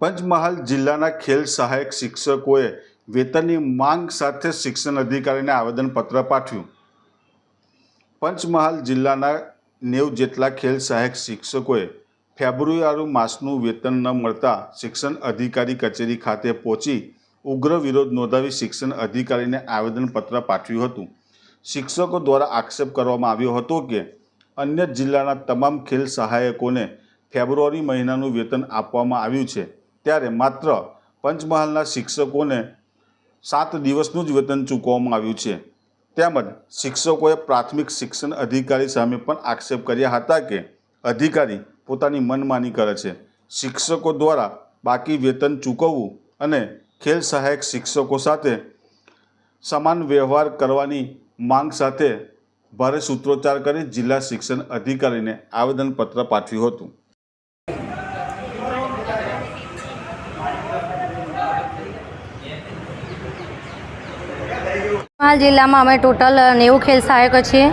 પંચમહાલ જિલ્લાના ખેલ સહાયક શિક્ષકોએ વેતનની માંગ સાથે શિક્ષણ અધિકારીને આવેદનપત્ર પાઠવ્યું. પંચમહાલ જિલ્લાના નેવ જેટલા ખેલ સહાયક શિક્ષકોએ ફેબ્રુઆરી માસનું વેતન ન મળતા શિક્ષણ અધિકારી કચેરી ખાતે પહોંચી ઉગ્ર વિરોધ નોંધાવી શિક્ષણ અધિકારીને આવેદનપત્ર પાઠવ્યું હતું. શિક્ષકો દ્વારા આક્ષેપ કરવામાં આવ્યો હતો કે અન્ય જિલ્લાના તમામ ખેલ સહાયકોને ફેબ્રુઆરી મહિનાનું વેતન આપવામાં આવ્યું છે. ત્યારે માત્ર પંચમહાલના શિક્ષકોને સાત દિવસનું જ વેતન ચૂકવવામાં આવ્યું છે. તેમજ શિક્ષકોએ પ્રાથમિક શિક્ષણ અધિકારી સામે પણ આક્ષેપ કર્યા હતા કે અધિકારી પોતાની મનમાની કરે છે. શિક્ષકો દ્વારા બાકી વેતન ચૂકવવું અને ખેલ સહાયક શિક્ષકો સાથે સમાન વ્યવહાર કરવાની માંગ સાથે ભારે સૂત્રોચ્ચાર કરી જિલ્લા શિક્ષણ અધિકારીને આવેદનપત્ર પાઠવ્યું હતું. હાલ જિલ્લામાં અમે ટોટલ નેવું ખેલ સહાયકો છીએ.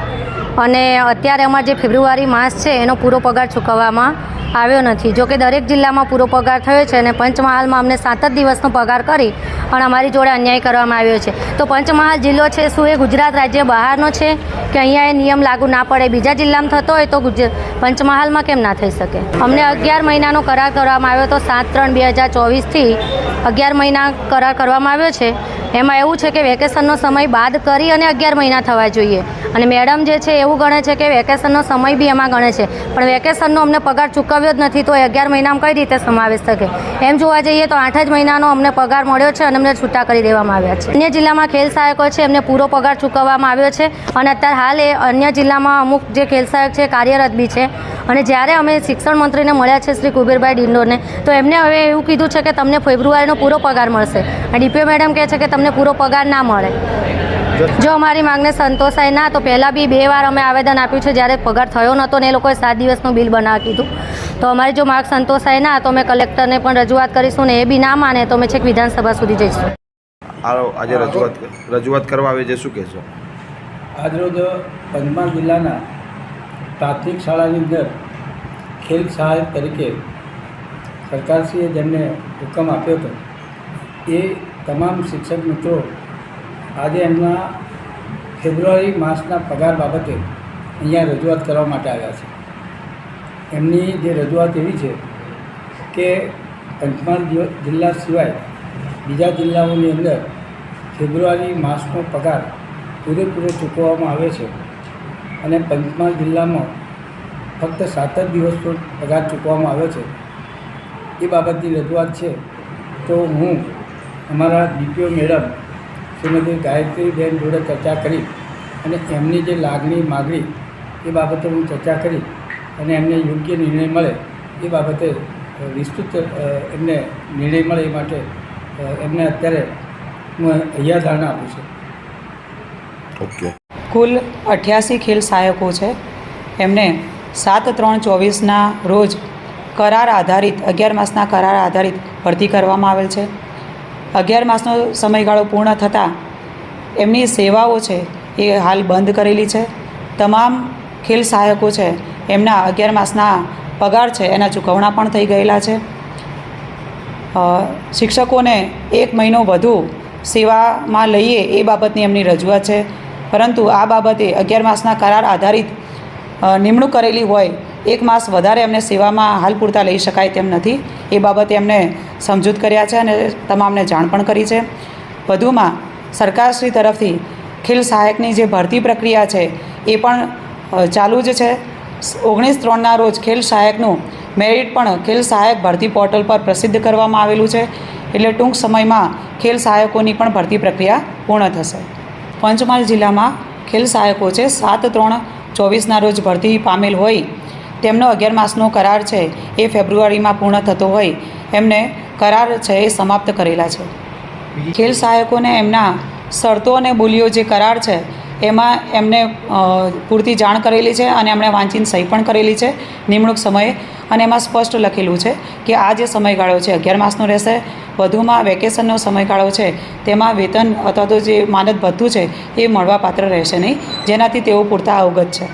અને અત્યારે અમારો જે ફેબ્રુઆરી માસ છે, એનો પૂરો પગાર ચૂકવવામાં આવ્યો નથી. જો કે દરેક જિલ્લામાં પૂરો પગાર થયો છે અને પંચમહાલમાં અમને સાત જ દિવસનો પગાર કરી અને અમારી જોડે અન્યાય કરવામાં આવ્યો છે. તો પંચમહાલ જિલ્લો છે શું એ ગુજરાત રાજ્ય બહારનો છે કે અહીંયા એ નિયમ લાગુ ના પડે? બીજા જિલ્લામાં થતો હોય તો પંચમહાલમાં કેમ ના થઈ શકે? અમને અગિયાર મહિનાનો કરાર કરવામાં આવ્યો તો સાત ત્રણ બે હજાર ચોવીસથી અગિયાર મહિના કરાર કરવામાં આવ્યો છે. એમાં એવું છે કે વેકેશનનો સમય બાદ કરી અને અગિયાર મહિના થવા જોઈએ. અને મેડમ જે છે એવું ગણે છે કે વેકેશનનો સમય બી એમાં ગણે છે. પણ વેકેશનનો અમને પગાર ચૂકવ્યો જ નથી તો એ અગિયાર મહિનામાં કઈ રીતે સમાવેશ શકે એમ જોવા જઈએ તો આઠ જ મહિનાનો અમને પગાર મળ્યો છે અને અમને છૂટા કરી દેવામાં આવ્યા છે. અન્ય જિલ્લામાં ખેલ સહાયકો છે, એમને પૂરો પગાર ચૂકવવામાં આવ્યો છે. અને અત્યારે હાલ એ અન્ય જિલ્લામાં અમુક જે ખેલ સહાયક છે કાર્યરત બી છે. અને જ્યારે અમે શિક્ષણ મંત્રીને મળ્યા છે શ્રી કુબેરભાઈ ડિંડોરને તો એમને હવે એવું કીધું છે કે તમને ફેબ્રુઆરીનો પૂરો પગાર મળશે. અને ડીપીઓ મેડમ કહે છે કે તમને પૂરો પગાર ના મળે. જો અમારી માંગને સંતોષાય ના તો પહેલાં બી બે વાર અમે આવેદન આપ્યું છે જ્યારે પગાર થયો નહોતો ને એ લોકોએ સાત દિવસનું બિલ બનાવી કીધું તો અમારી જો માંગ સંતોષાય ના તો અમે કલેક્ટરને પણ રજૂઆત કરીશું ને એ બી ના માને તો અમે છેક વિધાનસભા સુધી જઈશું. આજે રજૂઆત રજૂઆત કરવા આવે છે શું કહેશો? આજરોજ પંચમહાલ જિલ્લાના પ્રાથમિક શાળાની અંદર ખેલ સહાયક તરીકે સરકારશ્રીએ જેમને હુકમ આપ્યો હતો એ તમામ શિક્ષક મિત્રો, આજે એમના ફેબ્રુઆરી માસના પગાર બાબતે અહીંયા રજૂઆત કરવા માટે આવ્યા છે. એમની જે રજૂઆત એવી છે કે પંચમહાલ જિલ્લા સિવાય બીજા જિલ્લાઓની અંદર ફેબ્રુઆરી માસનો પગાર પૂરેપૂરો ચૂકવવામાં આવે છે અને પંચમહાલ જિલ્લામાં ફક્ત સાત જ દિવસનો પગાર ચૂકવવામાં આવે છે. એ બાબતની રજૂઆત છે તો હું અમારા ડીપીઓ મેડમ શ્રીમતી ગાયત્રીબેન જોડે ચર્ચા કરી અને એમની જે લાગણી માગણી એ બાબતે હું ચર્ચા કરી અને એમને યોગ્ય નિર્ણય મળે એ બાબતે વિસ્તૃત એમને નિર્ણય મળે એ માટે એમને અત્યારે હું અહીંયા ધારણા આપું છું. ઓકે. કુલ અઠ્યાસી ખેલ સહાયકો છે. એમને સાત ત્રણ ચોવીસના રોજ કરાર આધારિત અગિયાર માસના કરાર આધારિત ભરતી કરવામાં આવેલ છે. અગિયાર માસનો સમયગાળો પૂર્ણ થતાં એમની સેવાઓ છે એ હાલ બંધ કરેલી છે. તમામ ખેલ સહાયકો છે એમના અગિયાર માસના પગાર છે, એના ચૂકવણા પણ થઈ ગયેલા છે. શિક્ષકોને એક મહિનો વધુ સેવામાં લઈએ એ બાબતની એમની રજૂઆત છે. પરંતુ આ બાબતે અગિયાર માસના કરાર આધારિત નિમણૂક કરેલી હોય એક માસ વધારે એમને સેવામાં હાલ પૂરતા લઈ શકાય તેમ નથી. એ બાબતે એમને સમજૂત કર્યા છે અને તમામને જાણ પણ કરી છે. વધુમાં, સરકારશ્રી તરફથી ખેલ સહાયકની જે ભરતી પ્રક્રિયા છે, એ પણ ચાલુ જ છે. ઓગણીસ ત્રણના રોજ ખેલ સહાયકનું મેરિટ પણ ખેલ સહાયક ભરતી પોર્ટલ પર પ્રસિદ્ધ કરવામાં આવેલું છે. એટલે ટૂંક સમયમાં ખેલ સહાયકોની પણ ભરતી પ્રક્રિયા પૂર્ણ થશે. પંચમહાલ જિલ્લામાં ખેલ સહાયકો છે, સાત ત્રણ ચોવીસના રોજ ભરતી પામેલ હોય તેમનો અગિયાર માસનો કરાર છે, એ ફેબ્રુઆરીમાં પૂર્ણ થતો હોય, એમને કરાર છે એ સમાપ્ત કરેલા છે. ખેલ સહાયકોને એમના શરતો અને બોલીઓ જે કરાર છે, એમાં એમને પૂરતી જાણ કરેલી છે અને એમણે વાંચીને સહી પણ કરેલી છે, નિમણૂક સમયે. અને એમાં સ્પષ્ટ લખેલું છે કે આ જે સમયગાળો છે, અગિયાર માસનો રહેશે, વધુમાં વેકેશનનો સમયગાળો છે, તેમાં વેતન અથવા તો જે માનદ ભથ્થું છે, એ મળવાપાત્ર રહેશે નહીં. જેનાથી તેઓ પૂરતા અવગત છે.